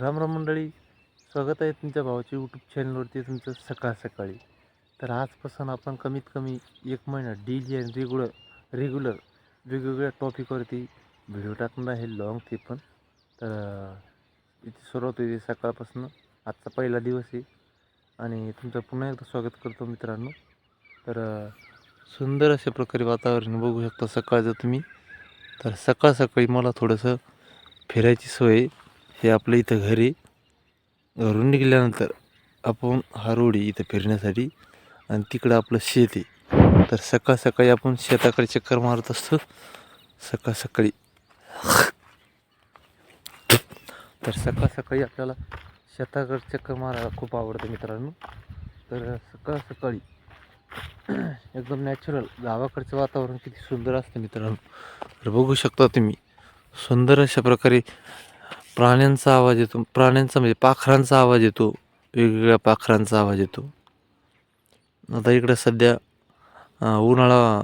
राम राम मंडळी स्वागत आहे तुमच्या भावाच्या यूट्यूब चॅनलवरती तुमचं सकाळ सकाळी. तर आजपासून आपण कमीत कमी एक महिना डेली आणि रेग्युलर रेग्युलर वेगवेगळ्या टॉपिकवरती व्हिडिओ टाकणार आहे लॉंग ते पण. तर इथे सुरुवात होते सकाळपासून. आजचा पहिला दिवस आहे. आणि तुमचं पुन्हा एकदा स्वागत करतो मित्रांनो. तर सुंदर अशा प्रकारे वातावरण बघू शकता सकाळचं तुम्ही. तर सकाळ सकाळी मला थोडंसं फिरायची सोय हे आपलं इथं घरी घरून निघाल्यानंतर आपण हारोडी इथं फिरण्यासाठी. आणि तिकडं आपलं शेत आहे. तर सकाळ सकाळी आपण शेताकडे चक्कर मारत असतो. सकाळ सकाळी. तर सकाळ सकाळी आपल्याला शेताकडे चक्कर मारायला खूप आवडतं मित्रांनो. तर सकाळ सकाळी एकदम नॅचरल गावाकडचं वातावरण किती सुंदर असतं मित्रांनो. तर बघू शकता तुम्ही. सुंदर अशा प्रकारे प्राण्यांचा आवाज येतो. प्राण्यांचा म्हणजे पाखरांचा आवाज येतो. वेगवेगळ्या पाखरांचा आवाज येतो. आता इकडं सध्या उन्हाळा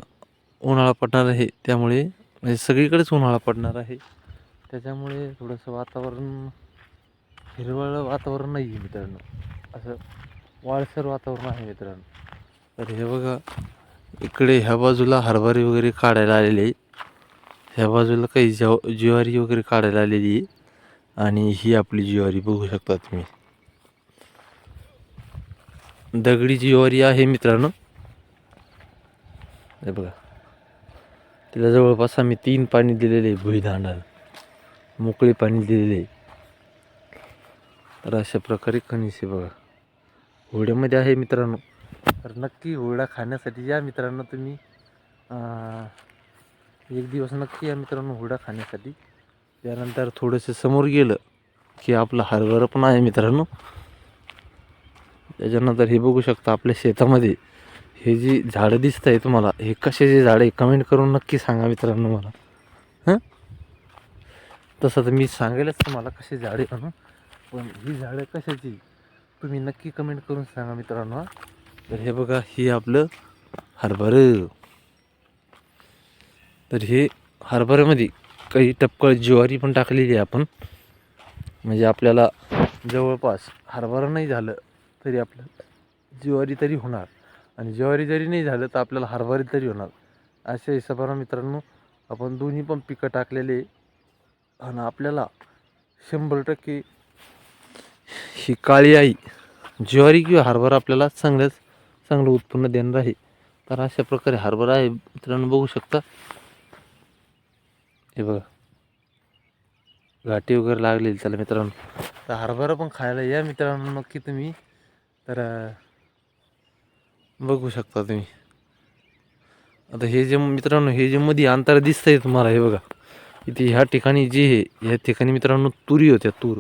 उन्हाळा पडणार आहे. त्यामुळे म्हणजे सगळीकडेच उन्हाळा पडणार आहे. त्याच्यामुळे थोडंसं वातावरण हिरवळ वातावरण नाही आहे मित्रांनो. असं वाळसर वातावरण आहे मित्रांनो. तर हे बघा इकडे ह्या बाजूला हरभरे वगैरे काढायला आलेले आहे ह्या बाजूला काही जव ज्वारी वगैरे काढायला आलेली आहे. आणि ही आपली ज्वारी बघू शकता तुम्ही. दगडी ज्वारी आहे मित्रांनो हे बघा. तिला जवळपास आम्ही तीन पाणी दिलेले आहे भुईधांडाला मोकळे पाणी दिलेले आहे. तर अशा प्रकारे कणीस आहे बघा. होड्यामध्ये आहे मित्रांनो. तर नक्की होडा खाण्यासाठी या मित्रांनो तुम्ही एक दिवस नक्की या मित्रांनो हुरडा खाण्यासाठी. त्यानंतर थोडंसं समोर गेलं की आपलं हरभरं पण आहे मित्रांनो. त्याच्यानंतर हे बघू शकता आपल्या शेतामध्ये हे जी झाडं दिसत आहे तुम्हाला हे कशाचे झाडं आहे कमेंट करून नक्की सांगा मित्रांनो मला. हां? तसं तर मी सांगेलच तुम्हाला कसे झाडे म्हणून पण ही झाडं कशाची तुम्ही नक्की कमेंट करून सांगा मित्रांनो. तर हे बघा हे आपलं हरभरं. तर हे हरभऱ्यामध्ये काही टपकळ ज्वारी पण टाकलेली आहे आपण. म्हणजे आपल्याला जवळपास हरभरा नाही झालं तरी आपलं ज्वारी तरी होणार. आणि ज्वारी जरी नाही झालं तर आपल्याला हरभरी तरी होणार. अशा हिशोबानं मित्रांनो आपण दोन्ही पण पिकं टाकलेले आणि आपल्याला शंभर टक्के ही काळी आई ज्वारी किंवा हरभरा आपल्याला चांगल्याच चांगलं उत्पन्न देणार आहे. तर अशा प्रकारे हरभरा आहे मित्रांनो बघू शकता. हे बघा. घाटी वगैरे लागलेली त्याला मित्रांनो. तर हरभरा पण खायला या मित्रांनो नक्की तुम्ही. तर बघू शकता तुम्ही. आता हे जे मित्रांनो हे जे मध्ये अंतर दिसतंय तुम्हाला हे बघा. इथे ह्या ठिकाणी जे हे ह्या ठिकाणी मित्रांनो तुरी होत्या तूर.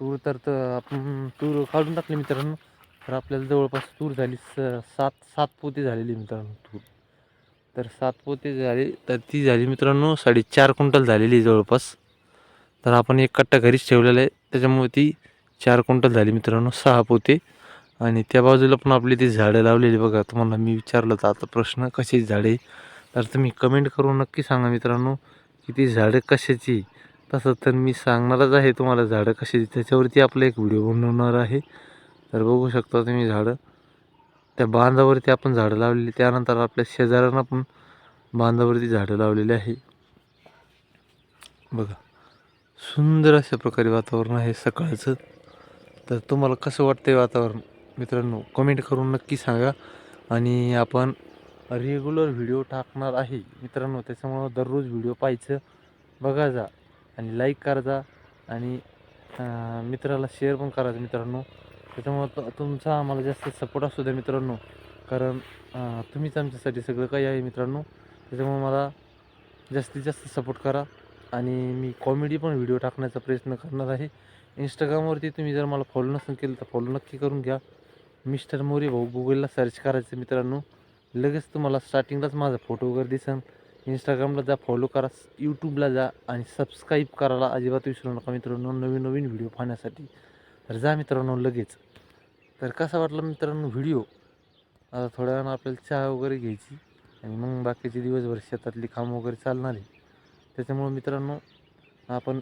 तूर तर तर आपण तूर काढून टाकली मित्रांनो. तर आपल्याला जवळपास तूर झाली स सात सात पोती झालेली मित्रांनो तूर. तर सात पोते झाले तर ती झाली मित्रांनो साडेचार क्विंटल झालेली आहे जवळपास. तर आपण एक कट्टा घरीच ठेवलेला आहे. त्याच्यामुळे ती चार क्विंटल झाली मित्रांनो सहा पोते. आणि त्या बाजूला पण आपली ती झाडं लावलेली बघा. तुम्हाला मी विचारलं तर आता प्रश्न कशाची झाडे तर तुम्ही कमेंट करून नक्की सांगा मित्रांनो की ती झाडं कशाची तसं तर मी सांगणारच आहे तुम्हाला झाडं कशाची त्याच्यावरती आपला एक व्हिडिओ बनवणार आहे. तर बघू शकता तुम्ही झाडं. त्या बांधावरती आपण झाडं लावलेली त्यानंतर आपल्या शेजाऱ्यांना पण बांधावरती झाडं लावलेली आहे. बघा सुंदर अशा प्रकारे वातावरण आहे सकाळचं. तर तुम्हाला कसं वाटतंय वातावरण? मित्रांनो कमेंट करून नक्की सांगा. आणि आपण रेग्युलर व्हिडिओ टाकणार आहे. मित्रांनो त्याच्यामुळं दररोज व्हिडिओ पाहायचं बघा जा. आणि लाईक करा जा. आणि मित्राला शेअर पण करायचं मित्रांनो. त्याच्यामुळं तुमचा आम्हाला जास्त सपोर्ट असू द्या मित्रांनो. कारण तुम्हीच आमच्यासाठी सगळं काही आहे मित्रांनो. त्याच्यामुळं मला जास्तीत जास्त सपोर्ट करा. आणि मी कॉमेडी पण व्हिडिओ टाकण्याचा प्रयत्न करणार आहे. इंस्टाग्रामवरती तुम्ही जर मला फॉलो नसेल केलं तर फॉलो नक्की करून घ्या. मिस्टर मोरे भाऊ गुगलला सर्च करायचं मित्रांनो. लगेच तुम्हाला स्टार्टिंगलाच माझा फोटो वगैरे दिसन. इंस्टाग्रामला जा फॉलो करा. यूट्यूबला जा आणि सबस्क्राईब करायला अजिबात विसरू नका मित्रांनो. नवीन नवीन व्हिडिओ पाहण्यासाठी. तर जा मित्रांनो लगेच. तर कसा वाटला मित्रांनो व्हिडिओ? आता थोड्या वेळानं आपल्याला चहा वगैरे घ्यायची आणि मग बाकीचे दिवसभर शेतातली कामं वगैरे चालणार आहे. त्याच्यामुळं मित्रांनो आपण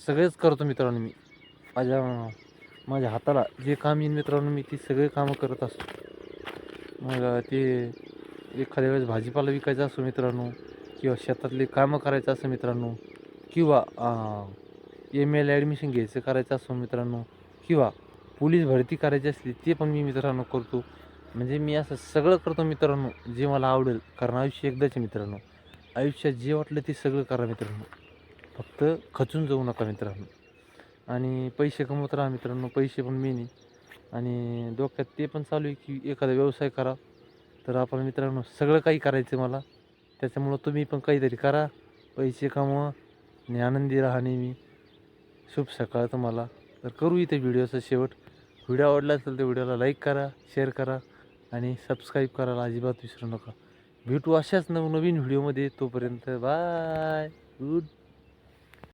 सगळेच करतो मित्रांनो मी. माझ्या माझ्या हाताला जे काम येईल मित्रांनो मी ती सगळे कामं करत असतो. मग ते एखाद्या वेळेस भाजीपाला विकायचा असो मित्रांनो किंवा शेतातले कामं करायचं असं मित्रांनो किंवा एम एल ॲडमिशन घ्यायचं करायचं असो मित्रांनो. किंवा पोलीस भरती करायची असली ते पण मी मित्रांनो करतो. म्हणजे मी असं सगळं करतो मित्रांनो जे मला आवडेल. कारण आयुष्य एकदाचे मित्रांनो. आयुष्यात जे वाटलं ते सगळं करा मित्रांनो. फक्त खचून जाऊ नका मित्रांनो. आणि पैसे कमवत राहा मित्रांनो पैसे पण मेन नाही आणि डोक्यात ते पण चालू आहे की एखादा व्यवसाय करा. तर आपण मित्रांनो सगळं काही करायचं मला. त्याच्यामुळं तुम्ही पण काहीतरी करा. पैसे कमवा आणि आनंदी राहा नेहमी. शुभ सकाळ तुम्हाला. तर करू इथे व्हिडिओचा शेवट. व्हिडिओ आवडला असेल तर व्हिडिओला लाईक करा शेअर करा आणि सबस्क्राईब करायला अजिबात विसरू नका. भेटू अशाच नवनवीन व्हिडिओमध्ये तोपर्यंत बाय गुड